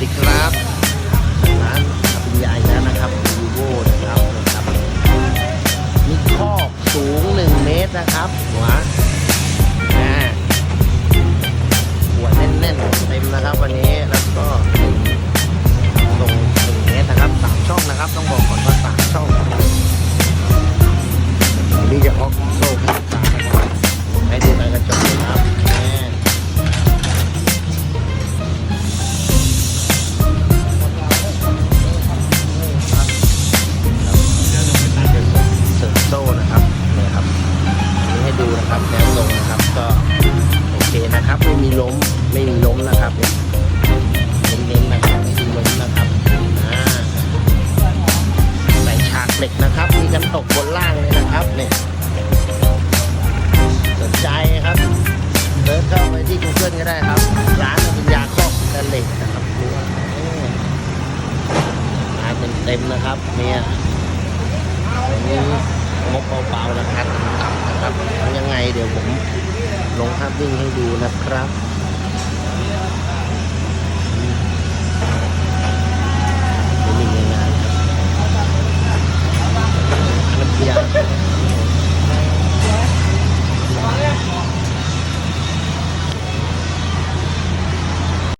ดีครับร้านอภิญญาอีกแล้วนะครับวีโวนะครับนะครับ มีครอบสูง 1 เมตรนะครับหัวอ่าหัวแน่นๆเต็มนะครับวันนี้แล้วก็ตรงหนึ่งเมตรนะครับสามช่องนะครับ ต้องบอกก่อนว่าสามช่องนี่จะออก นะครับแนวลงนะครับก็โอเคนะครับไม่มีล้มไม่มีล้มนะครับเน้นๆนะครับไม่มีล้มนะครับใส่ฉากเหล็กนะครับ มีกันตกบนล่างเลยนะครับเนี่ยสนใจครับเดินเข้าไปที่ Google ก็ได้ครับ ร้านอภิญญาครอบสแตนเลสนะครับดูว่าเนี่ยมาเต็มนะครับเนี่ยวันนี้งบเบาๆราคาต่ำๆ นะครับยังไงเดี๋ยวผมลงภาพวิ่งให้ดูนะครับ